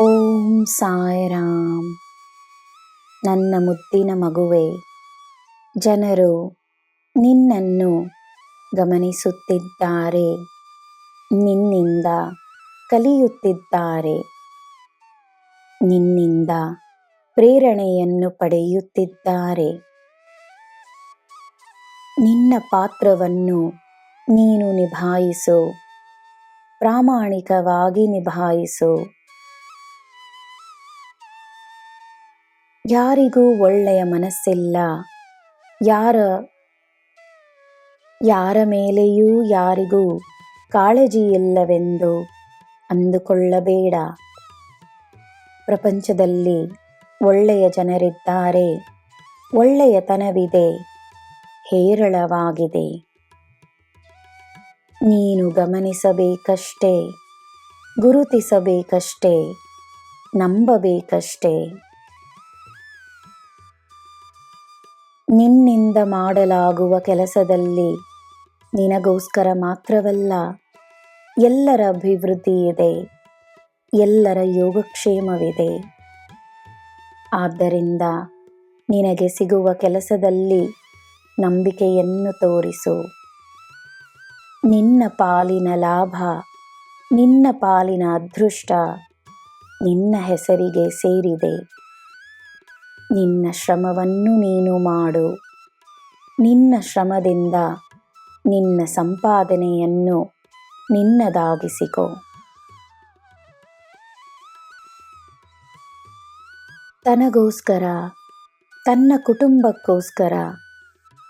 ಓಂ ಸಾಯಿರಾಮ್. ನನ್ನ ಮುದ್ದಿನ ಮಗುವೆ, ಜನರು ನಿನ್ನನ್ನು ಗಮನಿಸುತ್ತಿದ್ದಾರೆ, ನಿನ್ನಿಂದ ಕಲಿಯುತ್ತಿದ್ದಾರೆ. ನಿನ್ನಿಂದ ಪ್ರೇರಣೆಯನ್ನು ಪಡೆಯುತ್ತಿದ್ದಾರೆ. ನಿನ್ನ ಪಾತ್ರವನ್ನು ನೀನು ನಿಭಾಯಿಸು, ಪ್ರಾಮಾಣಿಕವಾಗಿ ನಿಭಾಯಿಸು. ಯಾರಿಗೂ ಒಳ್ಳೆಯ ಮನಸ್ಸಿಲ್ಲ. ಯಾರ ಯಾರ ಮೇಲೆಯೂ ಯಾರಿಗೂ ಕಾಳಜಿ ಇಲ್ಲವೆಂದು ಅಂದುಕೊಳ್ಳಬೇಡ. ಪ್ರಪಂಚದಲ್ಲಿ ಒಳ್ಳೆಯ ಜನರಿದ್ದಾರೆ. ಒಳ್ಳೆಯತನವಿದೆ. ಹೇರಳವಾಗಿದೆ. ನೀನು ಗಮನಿಸಬೇಕಷ್ಟೇ, ಗುರುತಿಸಬೇಕಷ್ಟೇ, ನಂಬಬೇಕಷ್ಟೇ. ನಿನ್ನಿಂದ ಮಾಡಲಾಗುವ ಕೆಲಸದಲ್ಲಿ ನಿನಗೋಸ್ಕರ ಮಾತ್ರವಲ್ಲ, ಎಲ್ಲರ ಅಭಿವೃದ್ಧಿ ಇದೆ, ಎಲ್ಲರ ಯೋಗಕ್ಷೇಮವಿದೆ. ಆದ್ದರಿಂದ ನಿನಗೆ ಸಿಗುವ ಕೆಲಸದಲ್ಲಿ ನಂಬಿಕೆಯನ್ನು ತೋರಿಸು. ನಿನ್ನ ಪಾಲಿನ ಲಾಭ, ನಿನ್ನ ಪಾಲಿನ ಅದೃಷ್ಟ ನಿನ್ನ ಹೆಸರಿಗೆ ಸೇರಿದೆ. ನಿನ್ನ ಶ್ರಮವನ್ನು ನೀನು ಮಾಡು. ನಿನ್ನ ಶ್ರಮದಿಂದ ನಿನ್ನ ಸಂಪಾದನೆಯನ್ನು ನಿನ್ನದಾಗಿಸಿಕೋ. ತನಗೋಸ್ಕರ, ತನ್ನ ಕುಟುಂಬಕ್ಕೋಸ್ಕರ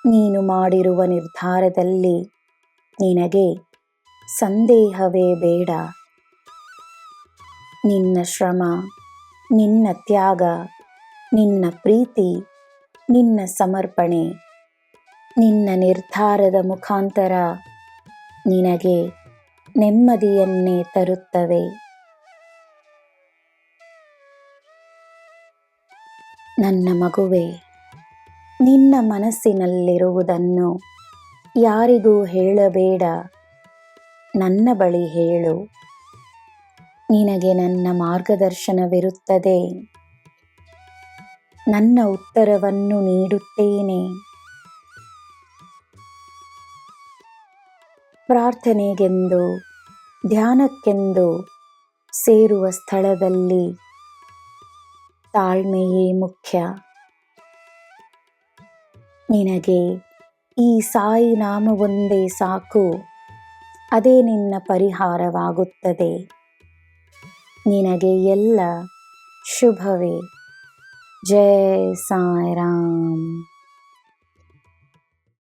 ನೀನು ಮಾಡಿರುವ ನಿರ್ಧಾರದಲ್ಲಿ ನಿನಗೆ ಸಂದೇಹವೇ ಬೇಡ. ನಿನ್ನ ಶ್ರಮ, ನಿನ್ನ ತ್ಯಾಗ ನಿನ್ನ ಪ್ರೀತಿ, ನಿನ್ನ ಸಮರ್ಪಣೆ, ನಿನ್ನ ನಿರ್ಧಾರದ ಮುಖಾಂತರ ನಿನಗೆ ನೆಮ್ಮದಿಯನ್ನೇ ತರುತ್ತವೆ. ನನ್ನ ಮಗುವೆ, ನಿನ್ನ ಮನಸ್ಸಿನಲ್ಲಿರುವುದನ್ನು ಯಾರಿಗೂ ಹೇಳಬೇಡ. ನನ್ನ ಬಳಿ ಹೇಳು. ನಿನಗೆ ನನ್ನ ಮಾರ್ಗದರ್ಶನವಿರುತ್ತದೆ. ನನ್ನ ಉತ್ತರವನ್ನು ನೀಡುತ್ತೇನೆ. ಪ್ರಾರ್ಥನೆಗೆಂದು, ಧ್ಯಾನಕ್ಕೆಂದು ಸೇರುವ ಸ್ಥಳದಲ್ಲಿ ತಾಳ್ಮೆಯೇ ಮುಖ್ಯ. ನಿನಗೆ ಈ ಸಾಯಿ ನಾಮವೊಂದೇ ಸಾಕು, ಅದೇ ನಿನ್ನ ಪರಿಹಾರವಾಗುತ್ತದೆ. ನಿನಗೆ ಎಲ್ಲ ಶುಭವೇ. ಜಯ ಸಾಯಿರಾಮ್